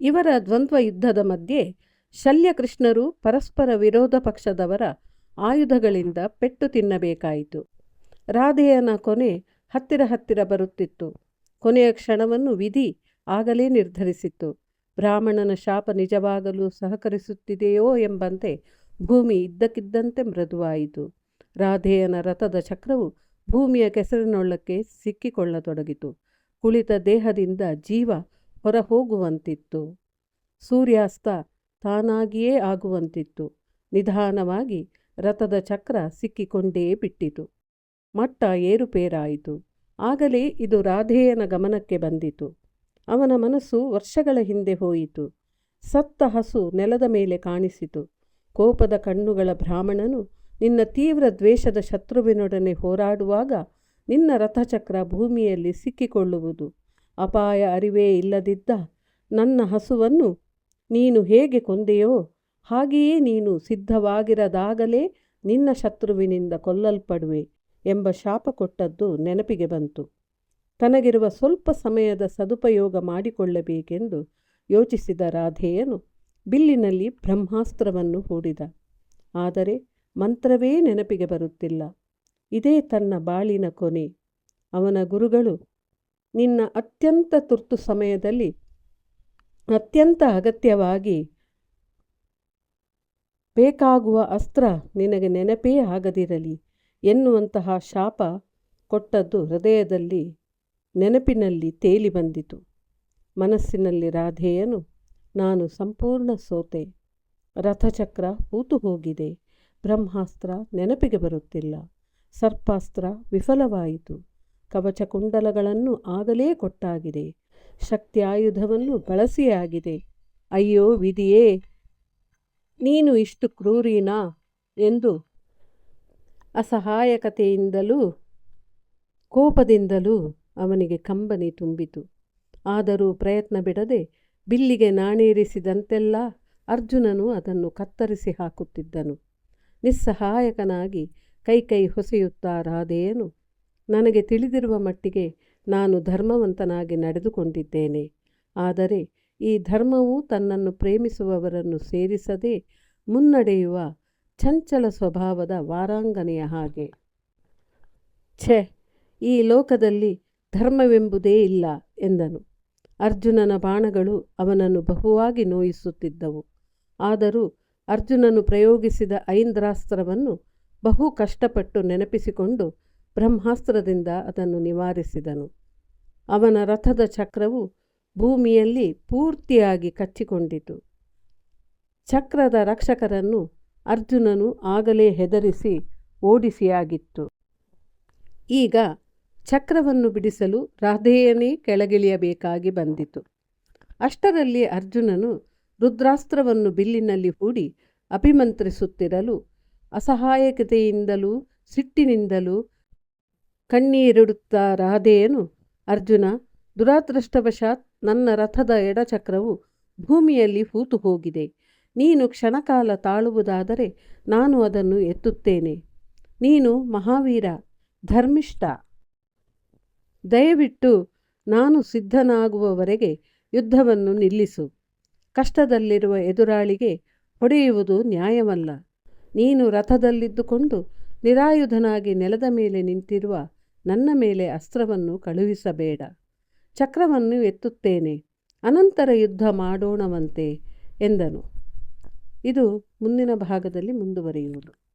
ಇವರ ದ್ವಂದ್ವ ಯುದ್ಧದ ಮಧ್ಯೆ ಶಲ್ಯಕೃಷ್ಣರು ಪರಸ್ಪರ ವಿರೋಧ ಪಕ್ಷದವರ ಆಯುಧಗಳಿಂದ ಪೆಟ್ಟು ತಿನ್ನಬೇಕಾಯಿತು. ರಾಧೆಯನ ಕೊನೆ ಹತ್ತಿರ ಹತ್ತಿರ ಬರುತ್ತಿತ್ತು. ಕೊನೆಯ ಕ್ಷಣವನ್ನು ವಿಧಿ ಆಗಲೇ ನಿರ್ಧರಿಸಿತ್ತು. ಬ್ರಾಹ್ಮಣನ ಶಾಪ ನಿಜವಾಗಲು ಸಹಕರಿಸುತ್ತಿದೆಯೋ ಎಂಬಂತೆ ಭೂಮಿ ಇದ್ದಕ್ಕಿದ್ದಂತೆ ಮೃದುವಾಯಿತು. ರಾಧೆಯನ ರಥದ ಚಕ್ರವು ಭೂಮಿಯ ಕೆಸರಿನೊಳ್ಳಕ್ಕೆ ಸಿಕ್ಕಿಕೊಳ್ಳತೊಡಗಿತು. ಕುಳಿತ ದೇಹದಿಂದ ಜೀವ ಹೊರಹೋಗುವಂತಿತ್ತು. ಸೂರ್ಯಾಸ್ತ ತಾನಾಗಿಯೇ ಆಗುವಂತಿತ್ತು. ನಿಧಾನವಾಗಿ ರಥದ ಚಕ್ರ ಸಿಕ್ಕಿಕೊಂಡೇ ಬಿಟ್ಟಿತು. ಮಟ್ಟ ಏರುಪೇರಾಯಿತು. ಆಗಲೇ ಇದು ರಾಧೇಯನ ಗಮನಕ್ಕೆ ಬಂದಿತು. ಅವನ ಮನಸ್ಸು ವರ್ಷಗಳ ಹಿಂದೆ ಹೋಯಿತು. ಸತ್ತ ಹಸು ನೆಲದ ಮೇಲೆ ಕಾಣಿಸಿತು. ಕೋಪದ ಕಣ್ಣುಗಳ ಬ್ರಾಹ್ಮಣನು ನಿನ್ನ ತೀವ್ರ ದ್ವೇಷದ ಶತ್ರುವಿನೊಡನೆ ಹೋರಾಡುವಾಗ ನಿನ್ನ ರಥಚಕ್ರ ಭೂಮಿಯಲ್ಲಿ ಸಿಕ್ಕಿಕೊಳ್ಳುವುದು. ಅಪಾಯ ಅರಿವೇ ಇಲ್ಲದಿದ್ದ ನನ್ನ ಹಸುವನ್ನು ನೀನು ಹೇಗೆ ಕೊಂದೆಯೋ ಹಾಗೆಯೇ ನೀನು ಸಿದ್ಧವಾಗಿರದಾಗಲೇ ನಿನ್ನ ಶತ್ರುವಿನಿಂದ ಕೊಲ್ಲಲ್ಪಡುವೆ ಎಂಬ ಶಾಪ ಕೊಟ್ಟದ್ದು ನೆನಪಿಗೆ ಬಂತು. ತನಗಿರುವ ಸ್ವಲ್ಪ ಸಮಯದ ಸದುಪಯೋಗ ಮಾಡಿಕೊಳ್ಳಬೇಕೆಂದು ಯೋಚಿಸಿದ ರಾಧೆಯನು ಬಿಲ್ಲಿನಲ್ಲಿ ಬ್ರಹ್ಮಾಸ್ತ್ರವನ್ನು ಹೂಡಿದ. ಆದರೆ ಮಂತ್ರವೇ ನೆನಪಿಗೆ ಬರುತ್ತಿಲ್ಲ. ಇದೇ ತನ್ನ ಬಾಳಿನ ಕೊನೆ. ಅವನ ಗುರುಗಳು ನಿನ್ನ ಅತ್ಯಂತ ತುರ್ತು ಸಮಯದಲ್ಲಿ ಅತ್ಯಂತ ಅಗತ್ಯವಾಗಿ ಬೇಕಾಗುವ ಅಸ್ತ್ರ ನಿನಗೆ ನೆನಪೇ ಆಗದಿರಲಿ ಎನ್ನುವಂತಹ ಶಾಪ ಕೊಟ್ಟದ್ದು ಹೃದಯದಲ್ಲಿ ನೆನಪಿನಲ್ಲಿ ತೇಲಿ ಬಂದಿತು. ಮನಸ್ಸಿನಲ್ಲಿ ರಾಧೆಯನು, ನಾನು ಸಂಪೂರ್ಣ ಸೋತೆ. ರಥಚಕ್ರ ಹೂತು ಹೋಗಿದೆ. ಬ್ರಹ್ಮಾಸ್ತ್ರ ನೆನಪಿಗೆ ಬರುತ್ತಿಲ್ಲ. ಸರ್ಪಾಸ್ತ್ರ ವಿಫಲವಾಯಿತು. ಕವಚ ಕುಂಡಲಗಳನ್ನು ಆಗಲೇ ಕೊಟ್ಟಾಗಿದೆ. ಶಕ್ತಿ ಆಯುಧವನ್ನು ಬಳಸಿಯಾಗಿದೆ ಅಯ್ಯೋ ವಿಧಿಯೇ, ನೀನು ಇಷ್ಟು ಕ್ರೂರಿನಾ? ಎಂದು ಅಸಹಾಯಕತೆಯಿಂದಲೂ, ಕೋಪದಿಂದಲೂ ಅವನಿಗೆ ಕಂಬನಿ ತುಂಬಿತು. ಆದರೂ ಪ್ರಯತ್ನ ಬಿಡದೆ ಬಿಲ್ಲಿಗೆ ನಾಣೇರಿಸಿದಂತೆಲ್ಲ ಅರ್ಜುನನು ಅದನ್ನು ಕತ್ತರಿಸಿ ಹಾಕುತ್ತಿದ್ದನು. ನಿಸ್ಸಹಾಯಕನಾಗಿ ಕೈ ಕೈ ಹೊಸೆಯುತ್ತಾ ರಾಧೆಯನು ನನಗೆ ತಿಳಿದಿರುವ ಮಟ್ಟಿಗೆ ನಾನು ಧರ್ಮವಂತನಾಗಿ ನಡೆದುಕೊಂಡಿದ್ದೇನೆ. ಆದರೆ ಈ ಧರ್ಮವು ತನ್ನನ್ನು ಪ್ರೇಮಿಸುವವರನ್ನು ಸೇರಿಸದೆ ಮುನ್ನಡೆಯುವ ಚಂಚಲ ಸ್ವಭಾವದ ವಾರಾಂಗನೆಯ ಹಾಗೆ. ಛೆ, ಈ ಲೋಕದಲ್ಲಿ ಧರ್ಮವೆಂಬುದೇ ಇಲ್ಲ ಎಂದನು. ಅರ್ಜುನನ ಬಾಣಗಳು ಅವನನ್ನು ಬಹುವಾಗಿ ನೋಯಿಸುತ್ತಿದ್ದವು. ಆದರೂ ಅರ್ಜುನನು ಪ್ರಯೋಗಿಸಿದ ಐಂದ್ರಾಸ್ತ್ರವನ್ನು ಬಹು ಕಷ್ಟಪಟ್ಟು ನೆನಪಿಸಿಕೊಂಡು ಬ್ರಹ್ಮಾಸ್ತ್ರದಿಂದ ಅದನ್ನು ನಿವಾರಿಸಿದನು. ಅವನ ರಥದ ಚಕ್ರವು ಭೂಮಿಯಲ್ಲಿ ಪೂರ್ತಿಯಾಗಿ ಕಚ್ಚಿಕೊಂಡಿತು. ಚಕ್ರದ ರಕ್ಷಕರನ್ನು ಅರ್ಜುನನು ಆಗಲೇ ಹೆದರಿಸಿ ಓಡಿಸಿಯಾಗಿತ್ತು. ಈಗ ಚಕ್ರವನ್ನು ಬಿಡಿಸಲು ರಾಧೆಯನೇ ಕೆಳಗಿಳಿಯಬೇಕಾಗಿ ಬಂದಿತು. ಅಷ್ಟರಲ್ಲಿ ಅರ್ಜುನನು ರುದ್ರಾಸ್ತ್ರವನ್ನು ಬಿಲ್ಲಿನಲ್ಲಿ ಹೂಡಿ ಅಭಿಮಂತ್ರಿಸುತ್ತಿರಲು, ಅಸಹಾಯಕತೆಯಿಂದಲೂ ಸಿಟ್ಟಿನಿಂದಲೂ ಕಣ್ಣೀರಿಡುತ್ತಾ ರಾಧೆಯನು? ಅರ್ಜುನ, ದುರಾದೃಷ್ಟವಶಾತ್ ನನ್ನ ರಥದ ಎಡಚಕ್ರವು ಭೂಮಿಯಲ್ಲಿ ಹೂತು ಹೋಗಿದೆ. ನೀನು ಕ್ಷಣಕಾಲ ತಾಳುವುದಾದರೆ ನಾನು ಅದನ್ನು ಎತ್ತುತ್ತೇನೆ. ನೀನು ಮಹಾವೀರ, ಧರ್ಮಿಷ್ಠ. ದಯವಿಟ್ಟು ನಾನು ಸಿದ್ಧನಾಗುವವರೆಗೆ ಯುದ್ಧವನ್ನು ನಿಲ್ಲಿಸು. ಕಷ್ಟದಲ್ಲಿರುವ ಎದುರಾಳಿಗೆ ಹೊಡೆಯುವುದು ನ್ಯಾಯವಲ್ಲ. ನೀನು ರಥದಲ್ಲಿದ್ದುಕೊಂಡು ನಿರಾಯುಧನಾಗಿ ನೆಲದ ಮೇಲೆ ನಿಂತಿರುವ ನನ್ನ ಮೇಲೆ ಅಸ್ತ್ರವನ್ನು ಕಳುಹಿಸಬೇಡ. ಚಕ್ರವನ್ನು ಎತ್ತುತ್ತೇನೆ. ಅನಂತರ ಯುದ್ಧ ಮಾಡೋಣವಂತೆ ಎಂದನು. ಇದು ಮುಂದಿನ ಭಾಗದಲ್ಲಿ ಮುಂದುವರಿಯುವುದು.